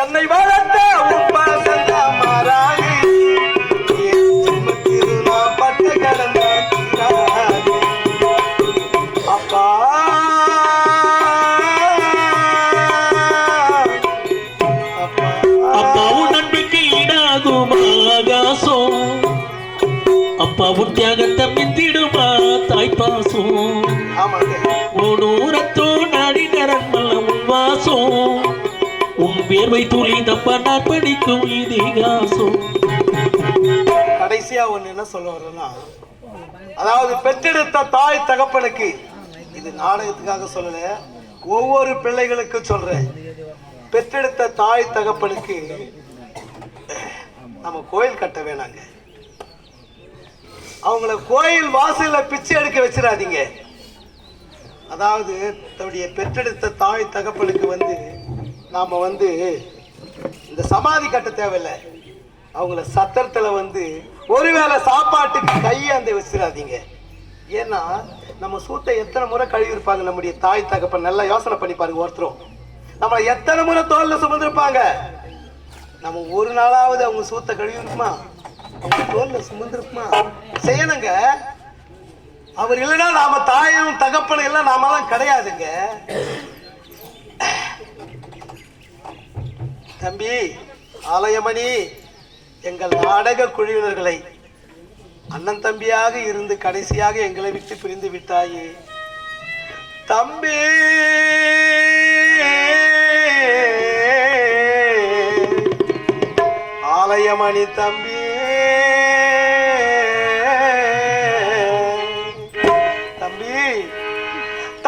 என்னை வளர்த்த உப்பா மாறாது திருநா பட்ட கடந்த அப்பா. அப்பா. அப்பாவும் நம்பிக்கை ஈடாகுமா ஆகாசம். அப்பாவும் தியாகத்தை மிந்திடுமா தாய்ப்பாசம். ஓடூரத்தோ வேர்வை துளி தப்ப நான் படிக்கும் இதிகாசம். கடைசியா ஒண்ணு என்ன சொல்ல வர்றேன்னா அதாவது பெற்றெடுத்த தாய் தகப்பனுக்கு இது நாடகத்துக்காக சொல்லல ஒவ்வொரு பிள்ளைகளுக்கும் சொல்றேன். பெற்றெடுத்த தாய் தகப்பனுக்கு நம்ம கோயில் கட்ட வேணாங்க. அவங்கள கோயில் வாசல்ல பிச்சை எடுக்க வச்சிடாதீங்க. அதாவது தன்னுடைய பெற்றெடுத்த தாய் தகப்பனுக்கு வந்து நாம வந்து இந்த சமாதி கட்ட தேவையில்லை. அவங்கள சத்திரத்துல வந்து ஒருவேளை சாப்பாட்டுக்கு கையாந்து வச்சிடாதீங்க ஏன்னா நம்ம சூத்தை எத்தனை முறை கழுவி இருப்பாங்க நம்முடைய தாய் தகப்பன் நல்லா யோசனை பண்ணி பாருங்க ஒருத்தரும். நம்ம எத்தனை முறை தோல்ல சுமந்திருப்பாங்க? நம்ம ஒரு நாளாவது அவங்க சூத்த கழுவி இருக்குமா அவங்க தோல்ல சுமந்திருக்குமா? செய்யணுங்க. அவர் இல்லைன்னா நாம தாயும் தகப்பனும் எல்லாம் நாமெல்லாம் கிடையாதுங்க. தம்பி ஆலயமணி எங்கள் நாடக குழுவினர்களை அண்ணன் தம்பியாக இருந்து கடைசியாக எங்களை விட்டு பிரிந்து விட்டாயே. தம்பி! ஆலயமணி தம்பி! தம்பி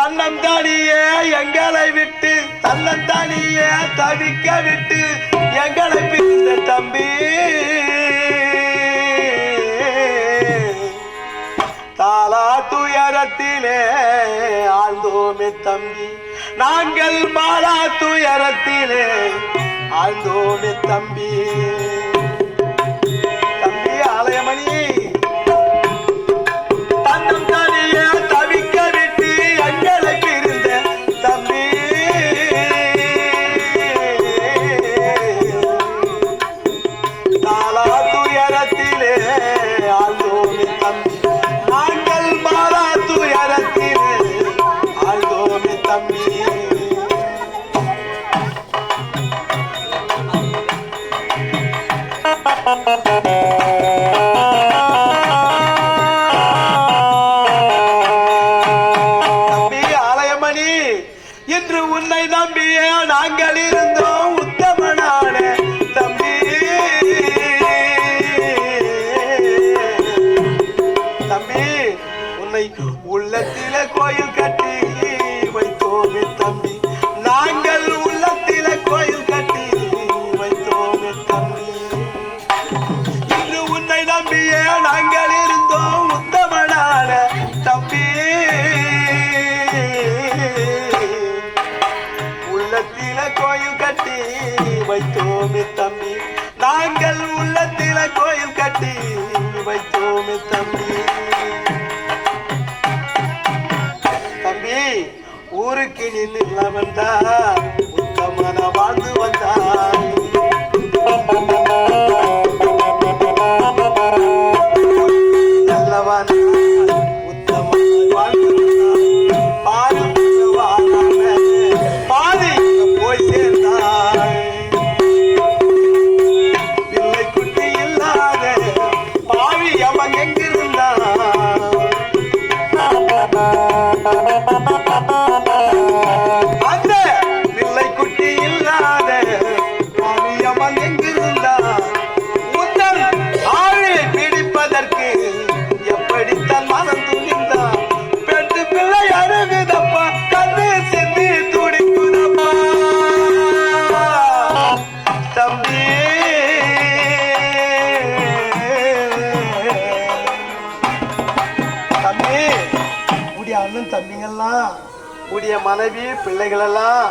தன்னந்தானியே எங்களை விட்டு தன்னந்தானியே தவிக்க விட்டு எங்களை பிரிந்த தம்பி. தாலா துயரத்திலே ஆழ்ந்தோமே தம்பி. நாங்கள் மாலா துயரத்திலே ஆழ்ந்தோமே தம்பி தம்பி. ஆலயமணி இன்று உன்னை நம்பியே நாங்கள் இருந்தோம் உத்தமனான தம்பி. தம்பி உன்னை உள்ளத்தில கோயில் நாங்கள் உள்ளத்தில கோயில் கட்டி வைத்தோமே தம்பி. தம்பி ஊருக்கு நின்று வந்தா உத்தமன வாழ்ந்து வந்தாய். தம்பிங்கெல்லாம் உடைய மனைவி பிள்ளைகளெல்லாம்